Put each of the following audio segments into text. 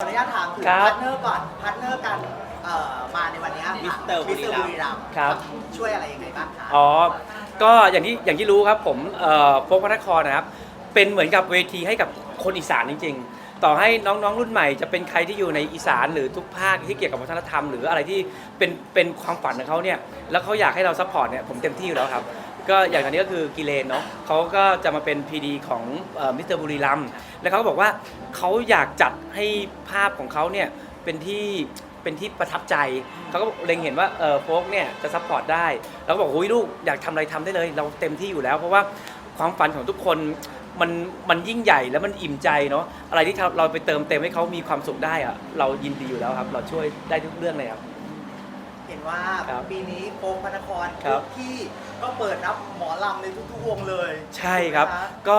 ขออนุญาตถามถึงครับพาร์ทเนอร์ก่อนพาร์ทเนอร์กันเอ่อมาในวันนี้ค่ะมิสเตอร์บุรีรัมย์มิสเตอรัมย์ครับ ช่วยอะไรยังไงบ้างคะอ๋อ ก็อย่างที่อย่างที่รู้ครับผมเอ่อโฟกพระนครนะครับ เป็นเหมือนกับเวทีให้กับคนอีสานจริง ๆ ต่อให้น้องๆ รุ่นใหม่จะเป็นใครที่อยู่ในอีสานหรือทุกภาคที่เกี่ยวกับวัฒนธรรม หรืออะไรที่เป็นเป็นความฝันของเขาเนี่ย แล้วเขาอยากให้เราซัพพอร์ตเนี่ยผมเต็มที่อยู่แล้วครับ ก็อย่างตอนนี้ก็คือกิเลนเนาะเขาก็จะมาเป็น PD ของมิสเตอร์บุรีรัมย์แล้วเขาก็บอกว่าเขาอยากจัดให้ภาพของเขาเนี่ยเป็นที่เป็นที่ประทับใจ เขาก็เล็งเห็นว่าเออโฟกเนี่ยจะซัพพอร์ตได้ แล้วก็บอกโอ้ยลูกอยากทำอะไรทำได้เลย เราเต็มที่อยู่แล้ว เพราะว่าความฝันของทุกคนมันมันยิ่งใหญ่แล้วมันอิ่มใจเนาะอะไรที่เราไปเติมเต็มให้เขามีความสุขได้อะเรายินดีอยู่แล้วครับ เราช่วยได้ทุกเรื่องเลยครับ เห็นว่าครับปีนี้โป๊กพระนครครับ ทุกที่ก็เปิดรับหมอลำในทุกๆวงเลยใช่ครับ ถูกไหมะ ก็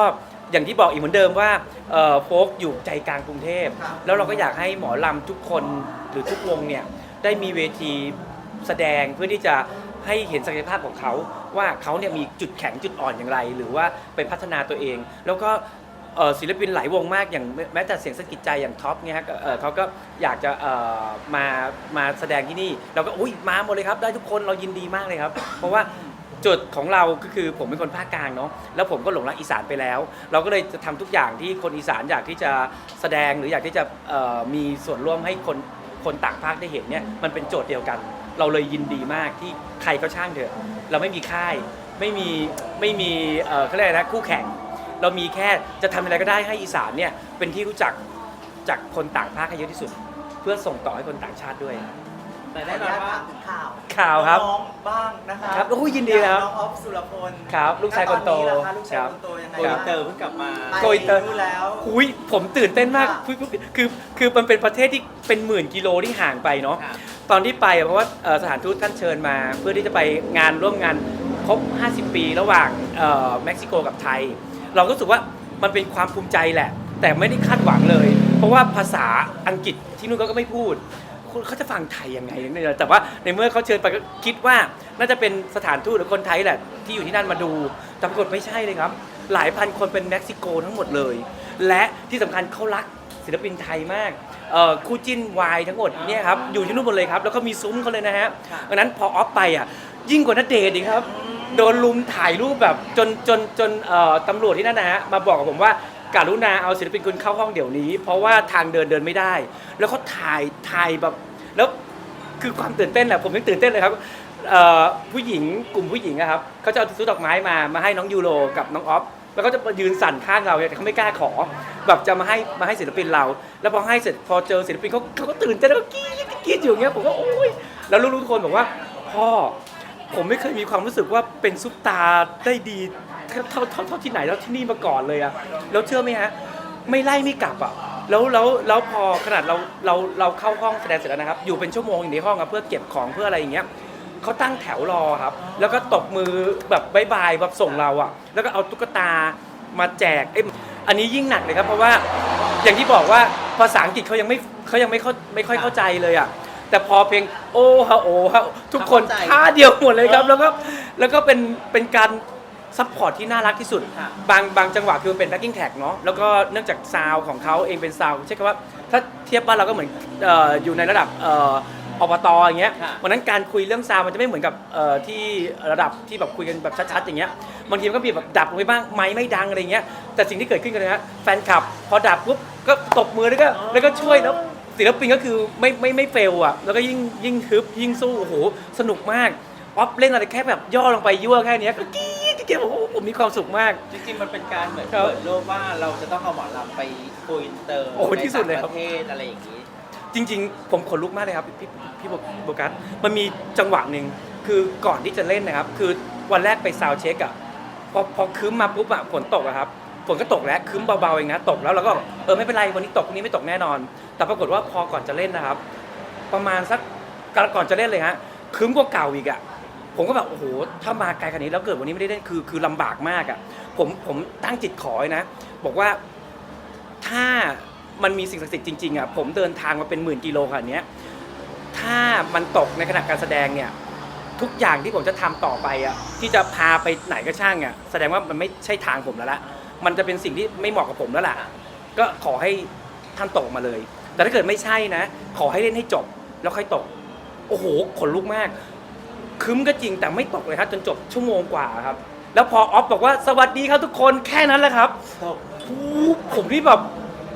อย่างที่บอกอีกเหมือนเดิมว่าเอ่อโฟกอยู่ใจกลางกรุงเทพ ครับ แล้วเราก็อยากให้หมอลำทุกคนหรือทุกวงเนี่ยได้มีเวทีแสดงเพื่อที่จะให้เห็นศักยภาพของเขา ว่าเขาเนี่ยมีจุดแข็งจุดอ่อนอย่างไร หรือว่าไปพัฒนาตัวเอง แล้วก็ เอ่อศิลปินหลายวงมากอย่างแม้แม้แต่เสียงสะกิดใจอย่างท็อปเนี่ยฮะก็เอ่อเขาก็อยากจะเอ่อมามาแสดงที่นี่เราก็อุ้ยมาหมดเลยครับ ได้ทุกคนเรายินดีมากเลยครับ เพราะว่าจุดของเราก็คือผมเป็นคนภาคกลางเนาะแล้วผมก็หลงรักอีสานไปแล้ว เราก็เลยจะทำทุกอย่างที่คนอีสานอยากที่จะแสดงหรืออยากที่จะเอ่อมีส่วนร่วมให้คนคนต่างภาคได้เห็นเนี่ยมันเป็นโจทย์เดียวกัน เราเลยยินดีมากที่ใครก็ช่างเถอะ เราไม่มีค่าย ไม่มีไม่มีเอ่อเขาเรียกอะไรนะคู่แข่ง เรามีแค่จะทำอะไรก็ได้ให้อีสานเนี่ยเป็นที่รู้จักจากคนต่างภาคให้เยอะที่สุด เพื่อส่งต่อให้คนต่างชาติด้วย แต่ขอแน่อนนุอนญาตว่าถามถึงข่าวข่าวครับน้องบ้างนะคะครับโอ้ยยินดีครับ น้องออฟสุรพลครับลูกชายคนโตณล่ะคะลูกชายคนโตยังไงโกอิบ้างนเตอร์เพิ่งกลับมา ไปโกอินเตอร์นู่นแล้ว อุ้ยผมตื่นเต้นมากค่ะ คือคือคือมันเป็นประเทศที่เป็นหมื่นกิโลที่ห่างไปเนาะค่ะ ตอนที่ไปอะเพราะว่าเอ่อสถานทูตท่านเชิญมา เพื่อที่จะไปงานร่วมงานครบ 50 ปี ระหว่างเอ่อเม็กซิโกกับไทย เราก็รู้สึกว่ามันเป็นความภูมิใจแหละ แต่ไม่ได้คาดหวังเลย เพราะว่าภาษาอังกฤษที่นู่นเขาก็ไม่พูดคุณเขาจะฟังไทยยังไงเนี่ยแต่ว่าในเมื่อเขาเชิญไปก็คิดว่าน่าจะเป็นสถานทูตหรือคนไทยแหละที่อยู่ที่นั่นมาดูแต่ปรากฏไม่ใช่เลยครับ หลายพันคนเป็นเม็กซิโกทั้งหมดเลย และที่สำคัญเขารักศิลปินไทยมากเอ่อคู่จิ้นวายทั้งหมดเนี่ยครับอยู่ที่นู่นหมดเลยครับแล้วก็มีซุ้มเขาเลยนะฮะค่ะดังนั้นพอออฟไปอะยิ่งกว่านัดเดทอีกครับ โดนลุมถ่ายรูปแบบจนจนจนเอ่อตำรวจที่นั่นนะฮะมาบอกกับผมว่าการุณาเอาศิลปินคุณเข้าห้องเดี๋ยวนี้ เพราะว่าทางเดินเดินไม่ได้ แล้วเขาถ่ายถ่ายแบบแล้วคือความตื่นเต้นแหละผมยังตื่นเต้นเลยครับเอ่อผู้หญิงกลุ่มผู้หญิงอะครับเขาจะเอาซื้อดอกไม้มามาให้น้องยูโรกับน้องออฟแล้วก็จะมายืนสั่นข้างเราเนี่ยแต่เขาไม่กล้าขอ แบบจะมาให้มาให้ศิลปินเรา แล้วพอให้เสร็จพอเจอศิลปินเขาเขาก็ตื่นเต้นแล้วก็กรี๊ดกรี๊ดอยู่อย่างเงี้ยผมก็โอ๊ยแล้วลูกๆทุกคนบอกว่าพ่อ ผมไม่เคยมีความรู้สึกว่าเป็นซุปตาได้ดีเท่าเท่าเท่าเท่าที่ไหนแล้วที่นี่มาก่อนเลยอะแล้วเชื่อไหมฮะไม่ไล่ไม่กลับอะแล้วแล้วแล้วพอขนาดเราเราเราเข้าห้องแสดงเสร็จแล้วนะครับ อยู่เป็นชั่วโมงอยู่ในห้องอะเพื่อเก็บของเพื่ออะไรอย่างเงี้ยเขาตั้งแถวรอครับ แล้วก็ตบมือแบบบายบายแบบส่งเราอะแล้วก็เอาตุ๊กตามาแจกเอ้ยอันนี้ยิ่งหนักเลยครับ เพราะว่าอย่างที่บอกว่าภาษาอังกฤษเขายังไม่เขายังไม่เข้าไม่ค่อยเข้าใจเลยอะ แต่พอเพลงโอ้ฮะโอ้ฮะทุกคนเข้าใจท่าเดียวหมดเลยครับ แล้วก็แล้วก็เป็นเป็นการซัพพอร์ตที่น่ารักที่สุด ค่ะ บางบางจังหวะคือเป็นแบ็กกิ้งแท็กเนาะแล้วก็เนื่องจากซาวของเขาเองเป็นซาวใช่คำว่าถ้าเทียบบ้านเราก็เหมือนเอ่ออยู่ในระดับเอ่ออบตอย่างเงี้ย ค่ะวันนั้นการคุยเรื่องซาวมันจะไม่เหมือนกับเอ่อที่ระดับที่แบบคุยกันแบบชัดๆอย่างเงี้ยบางทีมันก็มีแบบดับลงไปบ้างไม้ไม่ดังอะไรเงี้ยแต่สิ่งที่เกิดขึ้นกันนะฮะแฟนคลับ พอดับปุ๊บก็ตบมือแล้วก็แล้วก็ช่วยแล้ว ศิลปินก็คือไม่ไม่ไม่เฟลอะ แล้วก็ยิ่งยิ่งฮึบยิ่งสู้โอ้โหสนุกมากออฟเล่นอะไรแค่แบบย่อลงไปยั่วแค่เนี้ยก็กรี๊ดกรี๊ดโอ้โหผมมีความสุขมาก จริงๆ มันเป็นการเหมือนครับเปิดโลกว่าเราจะต้องเอาหมอลำไปโกอินเตอร์โอ้ยที่สุดเลยครับในต่างประเทศอะไรอย่างนี้ จริง ๆ ผมขนลุกมากเลยครับพี่พี่พี่โบกัสมันมีจังหวะหนึ่งคือก่อนที่จะเล่นนะครับ คือวันแรกไปซาวด์เช็คอะพอพอคืมมาปุ๊บอะฝนตกอะครับ ฝนก็ตกแล้วคืมเบาๆเองนะตกแล้วเราก็เออไม่เป็นไรวันนี้ตกวันนี้ไม่ตกแน่นอน แต่ปรากฏว่าพอก่อนจะเล่นนะครับ ประมาณสักก่อนจะเล่นเลยฮะคืมกว่าเก่าอีกอะผมก็แบบโอ้โหถ้ามาไกลขนาดนี้แล้วเกิดวันนี้ไม่ได้เล่นคือคือลำบากมากอะผมผมตั้งจิตขอนะ บอกว่าถ้ามันมีสิ่งศักดิ์สิทธิ์จริงๆอะผมเดินทางมาเป็นหมื่นกิโลขนาดนี้ถ้ามันตกในขณะการแสดงเนี่ยทุกอย่างที่ผมจะทำต่อไปอะที่จะพาไปไหนก็ช่างอะแสดงว่ามันไม่ใช่ทางผมแล้วละ มันจะเป็นสิ่งที่ไม่เหมาะกับผมแล้วล่ะ ก็ขอให้ท่านตกมาเลย แต่ถ้าเกิดไม่ใช่นะ ขอให้เล่นให้จบแล้วค่อยตก โอ้โหขนลุกมาก คึ้มก็จริงแต่ไม่ตกเลยครับจนจบชั่วโมงกว่าครับ แล้วพอออฟบอกว่าสวัสดีครับทุกคนแค่นั้นแหละครับปุ๊บผมนี่แบบ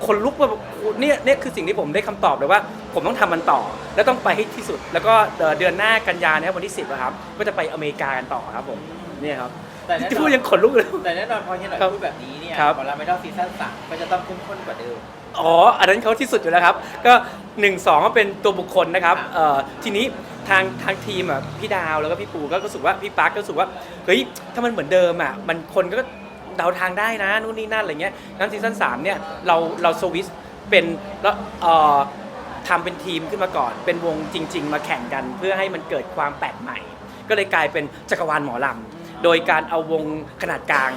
ขนลุกแบบเนี่ยเนี่ยคือสิ่งที่ผมได้คำตอบเลยว่า ผมต้องทำมันต่อ แล้วต้องไปให้ที่สุด แล้วก็เดือนหน้ากันยานะครับวันที่ 10นะครับก็จะไปอเมริกากันต่อครับผมเนี่ยครับ แต่แน่นที่อพูดนยังขนลุกเลย แต่แน่นอนพอเฮียหน่อยครับพูดแบบนี้เนี่ยครับหมอลำไม่ต้องซีซั่นสามก็จะต้องเข้มข้นกว่าเดิม อ๋อ อันนั้นเขาที่สุดอยู่แล้วครับ ก็1นสองก็เป็นตัวบุคคลนะครับเอ่อทีนี้ทางทางทีมอะพี่ดาวแล้วก็พี่ปูก็รู้สึกว่าพี่ปาร์คก็รู้สึกว่าเฮ้ยถ้ามันเหมือนเดิมอะมันคนก็เดาทางได้นะนู่นนี่นั่นอะไรเงี้ยงั้นซีซั่นสามเนี่ยเราเราสวิสเป็นแล้วเอ่อทำเป็นทีมขึ้นมาก่อน เป็นวงจริง ๆ มาแข่งกัน เพื่อให้มันเกิดความแปลกใหม่ ก็เลยกลายเป็นจักรวาลหมอลำ โดยการเอาวงขนาดกลาง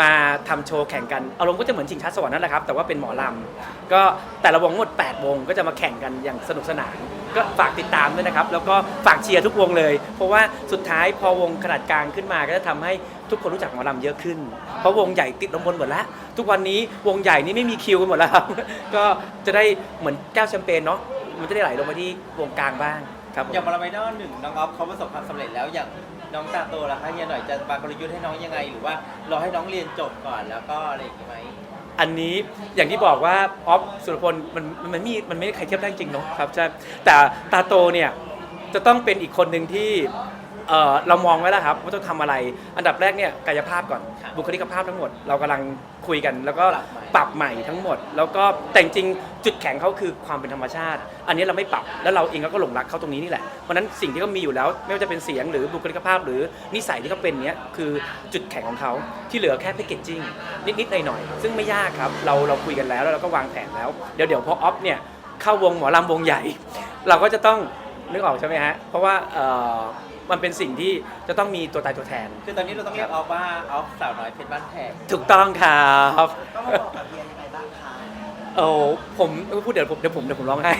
มาทำโชว์แข่งกัน อารมณ์ก็จะเหมือนชิงช้าสวรรค์นั่นแหละครับ แต่ว่าเป็นหมอลำก็แต่ละวงทั้งหมด 8 วงก็จะมาแข่งกันอย่างสนุกสนาน ก็ฝากติดตามด้วยนะครับ แล้วก็ฝากเชียร์ทุกวงเลย เพราะว่าสุดท้ายพอวงขนาดกลางขึ้นมาก็จะทำให้ทุกคนรู้จักหมอลำเยอะขึ้น เพราะวงใหญ่ติดลมบนหมดแล้ว ทุกวันนี้วงใหญ่นี่ไม่มีคิวกันหมดแล้วครับ ก็จะได้เหมือนแก้วแชมเปญเนาะมันจะได้ไหลลงมาที่วงกลางบ้างครับผม อย่างหมอลำไอดอลหนึ่งน้องออฟเขาประสบความสำเร็จแล้วอย่าง น้องตาโตล่ะคะเฮียหน่อยจะวางกลยุทธ์ให้น้องยังไง หรือว่ารอให้น้องเรียนจบก่อนแล้วก็อะไรอย่างงี้ไหมอันนี้อย่างที่บอกว่าออฟสุรพลมันมันมันมีมันไม่ได้ใครเทียบได้จริงเนาะครับใช่แต่ตาโตเนี่ยจะต้องเป็นอีกคนหนึ่งที่ เอ่อเรามองไว้แล้วครับว่าต้องทำอะไร อันดับแรกเนี่ยกายภาพก่อน ครับบุคลิกภาพทั้งหมด เรากำลังคุยกัน แล้วก็ปรับใหม่ ปรับใหม่ทั้งหมด แล้วก็แต่จริงๆจุดแข็งเขาคือความเป็นธรรมชาติ อันนี้เราไม่ปรับแล้วเราเองก็หลงรักเขาตรงนี้นี่แหละเพราะฉะนั้นสิ่งที่เขามีอยู่แล้ว ไม่ว่าจะเป็นเสียงหรือบุคลิกภาพ หรือนิสัยที่เขาเป็นเนี้ยคือจุดแข็งของเขาที่เหลือแค่แพคเกจจิ้งนิดๆหน่อยๆซึ่งไม่ยากครับเราเราคุยกันแล้วแล้วเราก็วางแผนแล้วเดี๋ยวเดี๋ยวพอออฟเนี่ยเข้าวงหมอลำวงใหญ่ เราก็จะต้องนึกออกใช่ไหมฮะเพราะว่าเอ่อ มันเป็นสิ่งที่จะต้องมีตัวตายตัวแทน คือตอนนี้เราต้องเรียกออฟว่าออฟสาวน้อยเพชรบ้านแพงถูกต้องครับก็มาบอกกับเฮียยังไงบ้างคะโอ้ผมพูดเดี๋ยวผมเดี๋ยวผมเดี๋ยวผมร้องไห้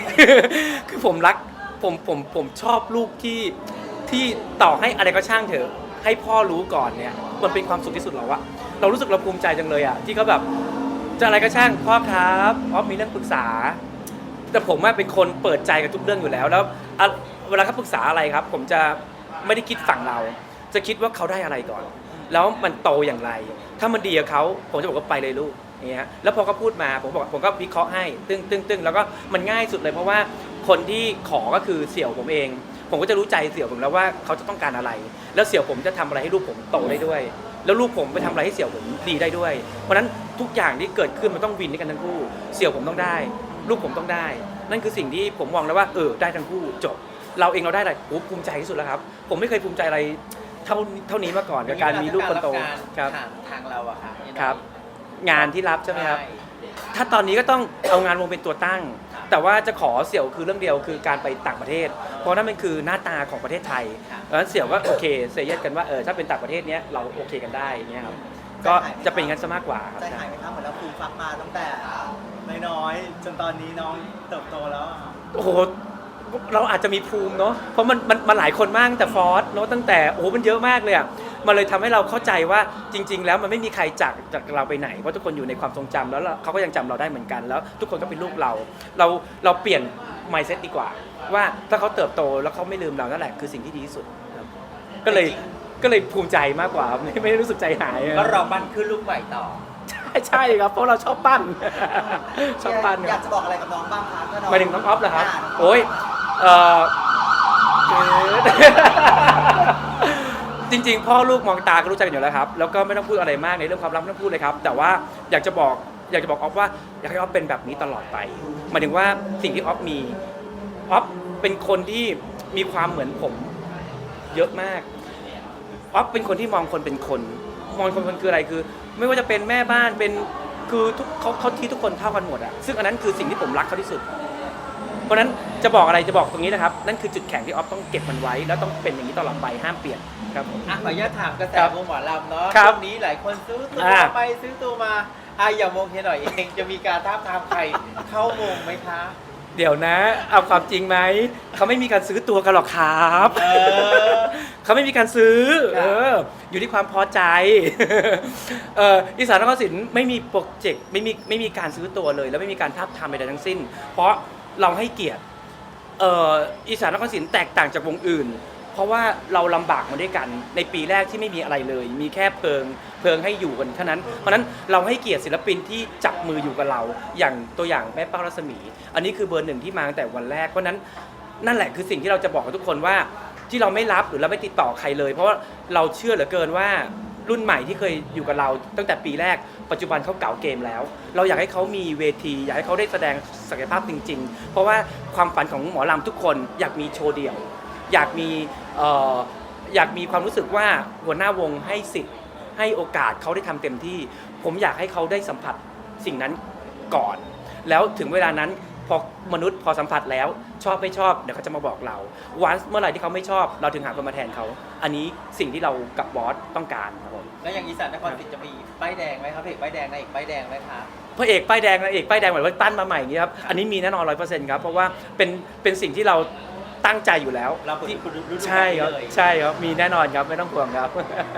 คือผมรักผมผมผมชอบลูกที่ที่ต่อให้อะไรก็ช่างเถอะ ให้พ่อรู้ก่อนเนี่ยมันเป็นความสุขที่สุดแล้วอะเรารู้สึกเราภูมิใจจังเลยอะที่เขาแบบจะอะไรก็ช่างพ่อครับออฟมีเรื่องปรึกษา แต่ผมอะเป็นคนเปิดใจกับทุกเรื่องอยู่แล้วแล้วอะเวลาเขาปรึกษาอะไรครับ ผมจะ ไม่ได้คิดฝั่งเรา จะคิดว่าเขาได้อะไรก่อน แล้วมันโตอย่างไร ถ้ามันดีกับเขาผมจะบอกว่าไปเลยลูกอย่างเงี้ยแล้วพอเขาพูดมาผมบอกผมก็วิเคราะห์ให้ตึ้งตึ้งตึ้งแล้วก็มันง่ายสุดเลยเพราะว่าคนที่ขอก็คือเสี่ยวผมเอง ผมก็จะรู้ใจเสี่ยวผมแล้วว่าเขาจะต้องการอะไร แล้วเสี่ยวผมจะทำอะไรให้ลูกผมโตได้ด้วย แล้วลูกผมไปทำอะไรให้เสี่ยวผมดีได้ด้วย เพราะฉะนั้นทุกอย่างที่เกิดขึ้นมันต้องวินด้วยกันทั้งคู่ เสี่ยวผมต้องได้ ลูกผมต้องได้ นั่นคือสิ่งที่ผมมองแล้วว่าเออได้ทั้งคู่จบ เราเองเราได้อะไรโอ้ภูมิใจที่สุดแล้วครับ ผมไม่เคยภูมิใจอะไรเท่าเท่านี้มาก่อนกับการมีลูกคนโตคครัรับบทางเราอะค่ะเฮียหน่อยครับ งานที่รับใช่ไหมครับใช่ถ้าตอนนี้ก็ต้องเอางานวงเป็นตัวตั้ง แต่ว่าจะขอเสี่ยวคือเรื่องเดียวคือการไปต่างประเทศ เพราะนั่นมันคือหน้าตาของประเทศไทยครับเพราะฉะนั้นเสี่ยวก็โอเคเซเยสกันว่าเออถ้าเป็นต่างประเทศเนี้ยเราโอเคกันได้อย่างเงี้ยครับก็จะเป็นอย่างนั้นซะมากกว่าครับใจหายไหมคะเหมือนเราฟูมฟักมาตั้งแต่น้อยๆจนตอนนี้น้องเติบโตแล้วอะโอ้โห เราอาจจะมีภูมิเนาะเพราะมันมันมันหลายคนมากตั้งแต่ฟอร์สเนาะตั้งแต่โอ้โหมันเยอะมากเลยอะมันเลยทำให้เราเข้าใจว่าจริง ๆ แล้วมันไม่มีใครจากจากเราไปไหนเพราะทุกคนอยู่ในความทรงจำแล้วเราเขาก็ยังจำเราได้เหมือนกันแล้ว ทุกคนก็เป็นลูกเรา เราเราเปลี่ยน mindset ดีกว่า ว่าถ้าเขาเติบโตแล้วเขาไม่ลืมเรานั่นแหละคือสิ่งที่ดีที่สุดครับก็เลยก็เลยภูมิใจมากกว่าครับไม่ไม่ได้รู้สึกใจหายก็รอปั้นขึ้นลูกใหม่ต่อใช่ใช่ครับเพราะเราชอบปั้นชอบปั้นอคยารักบจะบอกอะไรกับน้องบ้างคะถ้าน้องหมายถึงน้องออฟเหรอครับาน้งฟ โอ้ย เออจริงๆ พ่อลูกมองตาก็รู้จักกันอยู่แล้วครับ แล้วก็ไม่ต้องพูดอะไรมากในเรื่องความรักไม่ต้องพูดเลยครับ แต่ว่าอยากจะบอกอยากจะบอกออฟว่าอยากให้ออฟเป็นแบบนี้ตลอดไปหมายถึงว่าสิ่งที่ออฟมีออฟเป็นคนที่มีความเหมือนผมเยอะมากออฟเป็นคนที่มองคนเป็นคน มองคนเป็นคืออะไรคือ ไม่ว่าจะเป็นแม่บ้านเป็นคือทุกเขาเขาที่ทุกคนเท่ากันหมดอะซึ่งอันนั้นคือสิ่งที่ผมรักเขาที่สุด เพราะฉะนั้นจะบอกอะไรจะบอกตรงนี้นะครับ นั่นคือจุดแข็งที่ออฟต้องเก็บมันไว้ แล้วต้องเป็นอย่างนี้ตลอดไปห้ามเปลี่ยนครับผม อะขออนุญาตถามกระแสครับวงหมอลำเนาะครับ ช่วงนี้หลายคนซื้อตัวอ่าไปซื้อตัวมาอะอย่างวงเฮียหน่อยเองจะมีการท้าบทามใครเข้าวงไหมคะ เดี๋ยวนะเอาความจริงไหมเขาไม่มีการซื้อตัวกันหรอกครับ เออ เขาไม่มีการซื้อ ครัเอบออยู่ที่ความพอใจ เอออีสานนครศิลป์ไม่มีโปรเจกต์ไม่มีไม่มีการซื้อตัวเลย แล้วไม่มีการทับทามใดๆทั้งสิ้น เพราะ เราให้เกียรติเอ่ออีสานนครศรีแตกต่างจากวงอื่น เพราะว่าเราลำบากมาด้วยกันในปีแรกที่ไม่มีอะไรเลย มีแค่เพิงเพิงให้อยู่กันเท่านั้น เพราะฉะนั้นเราให้เกียรติศิลปินที่จับมืออยู่กับเรา อย่างตัวอย่างแม่เป้ารัศมี อันนี้คือเบอร์หนึ่งที่มาตั้งแต่วันแรกเพราะฉะนั้นนั่นแหละคือสิ่งที่เราจะบอกกับทุกคนว่าที่เราไม่รับหรือเราไม่ติดต่อใครเลย เพราะว่าเราเชื่อเหลือเกินว่า รุ่นใหม่ที่เคยอยู่กับเราตั้งแต่ปีแรก ปัจจุบันเขาเก่าเกมแล้ว เราอยากให้เขามีเวที อยากให้เขาได้แสดงศักยภาพจริง ๆ เพราะว่าความฝันของหมอลำทุกคนอยากมีโชว์เดี่ยว อยากมีเอ่ออยากมีความรู้สึกว่าหัวหน้าวงให้สิทธิ์ให้โอกาสเขาได้ทำเต็มที่ ผมอยากให้เขาได้สัมผัสสิ่งนั้นก่อน แล้วถึงเวลานั้น พอมนุษย์พอสัมผัสแล้ว ชอบไม่ชอบเดี๋ยวเขาจะมาบอกเราวันเมื่อไหร่ที่เขาไม่ชอบเราถึงหาคนมาแทนเขา อันนี้สิ่งที่เรากับบอสต้องการครับผมแล้วอย่างอีสานนครศรีจะมีป้ายแดงไหมครับเพจป้ายแดงนายเอกป้ายแดงไหมคะพระเอกป้ายแดงนางเอกป้ายแดงเหมือนว่าปั้นมาใหม่อย่างนี้ครับอันนี้มีแน่นอนร้อยเปอร์เซ็นต์ครับเพราะว่าเป็นเป็นสิ่งที่เราตั้งใจอยู่แล้วเราเปิดที่ฤดูกาลใช่ครับเลยใช่ครับมีแน่นอนครับไม่ต้องห่วงครับ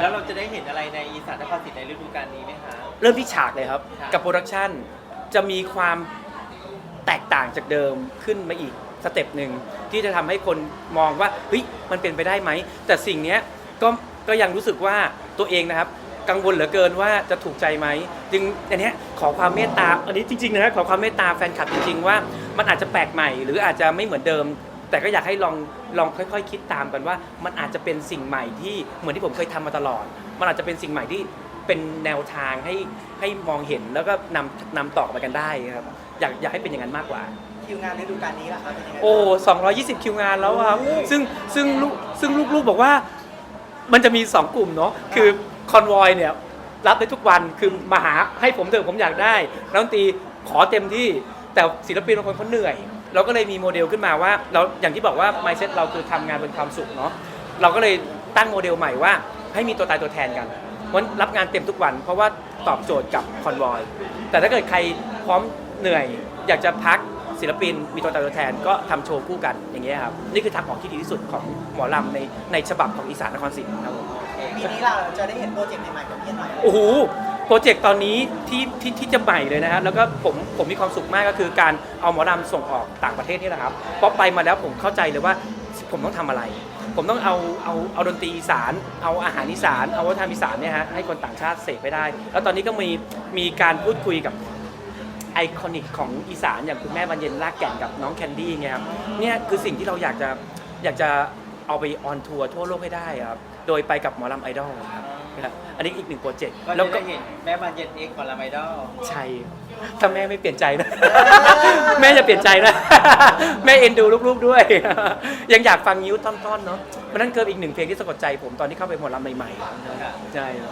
แล้วเราจะได้เห็นอะไรในอีสานนครศรีในฤดูกาลนี้ไหมคะเริ่มที่ฉากเลยครับครับกับโปรดักชันจะมีความ แตกต่างจากเดิมขึ้นมาอีกสเต็ปหนึ่งที่จะทำให้คนมองว่าเฮ้ยมันเป็นไปได้ไหม แต่สิ่งนี้ก็ก็ยังรู้สึกว่าตัวเองนะครับ กังวลเหลือเกินว่าจะถูกใจไหมจึงอันนี้ขอความเมตตาอันนี้จริงๆนะขอความเมตตาแฟนคลับจริงๆว่ามันอาจจะแปลกใหม่ หรืออาจจะไม่เหมือนเดิม แต่ก็อยากให้ลองลองค่อยๆ คิดตามกันว่า มันอาจจะเป็นสิ่งใหม่ที่เหมือนที่ผมเคยทำมาตลอด มันอาจจะเป็นสิ่งใหม่ที่เป็นแนวทางให้ให้มองเห็นแล้วก็นำนำต่อไปกันได้ครับ อยากอยากให้เป็นอย่างนั้นมากกว่า คิวงานฤดูกาลนี้ล่ะครับเป็นยังไงบ้างโอ้220 คิวงานแล้วครับ ซึ่งซึ่งลูกซึ่งลูกๆบอกว่า มันจะมี 2 กลุ่มเนาะ คือคอนวอยเนี่ย รับได้ทุกวัน คือมาหาให้ผมเถอะผมอยากได้นักดนตรีขอเต็มที่ แต่ศิลปินบางคนเขาเหนื่อย เราก็เลยมีโมเดลขึ้นมาว่า เราอย่างที่บอกว่า mindset เราคือทำงานเป็นความสุขเนาะ เราก็เลยตั้งโมเดลใหม่ว่า ให้มีตัวตายตัวแทนกันวันรับงานเต็มทุกวัน เพราะว่าตอบโจทย์กับคอนวอย แต่ถ้าเกิดใครพร้อม เหนื่อย อยากจะพักศิลปินมีตัวตายตัวแทนก็ทำโชว์คู่กันอย่างเงี้ยครับนี่คือทางออกที่ดีที่สุดของหมอลำในในฉบับของอีสานนครศรีครับผมปีนี้เราจะได้เห็นโปรเจกต์ใหม่ๆกับพี่หน่อยโอ้โหโปรเจกต์ตอนนี้ที่ที่ที่จะใหม่เลยนะฮะแล้วก็ผมผมมีความสุขมากก็คือการเอาหมอลำส่งออกต่างประเทศนี่แหละครับเพราะไปมาแล้วผมเข้าใจเลยว่าผมต้องทำอะไร ผมต้องเอาเอาเอาดนตรีอีสาน เอาอาหารอีสาน เอาวัฒนธรรมอีสานเนี่ยฮะให้คนต่างชาติเสพไปได้ แล้วตอนนี้ก็มีมีการพูดคุยกับ ไอคอนิกของอีสานอย่างคุณแม่บรรเย็นลากแก่นกับน้องแคนดี้เนี่ยครับเนี่ยคือสิ่งที่เราอยากจะอยากจะเอาไปออนทัวร์ทั่วโลกให้ได้ครับโดยไปกับหมอลำไอดอลครับนะครับอันนี้อีกหนึ่งโปรเจกต์ก็แล้จะวก็ได้เห็นแม่บานเย็นเอ็กซ์คอลลาไมดอล ใช่ถ้าแม่ไม่เปลี่ยนใจนะ แม่จะเปลี่ยนใจนะ แม่เอ็นดูลูกๆด้วย ยังอยากฟังนิ้วท่อนๆเนาะมันนั่นเกิดอีกหนึ่งเพลงที่สะกดใจผมตอนที่เข้าไปหมอลำใหม่ๆใช่ครับ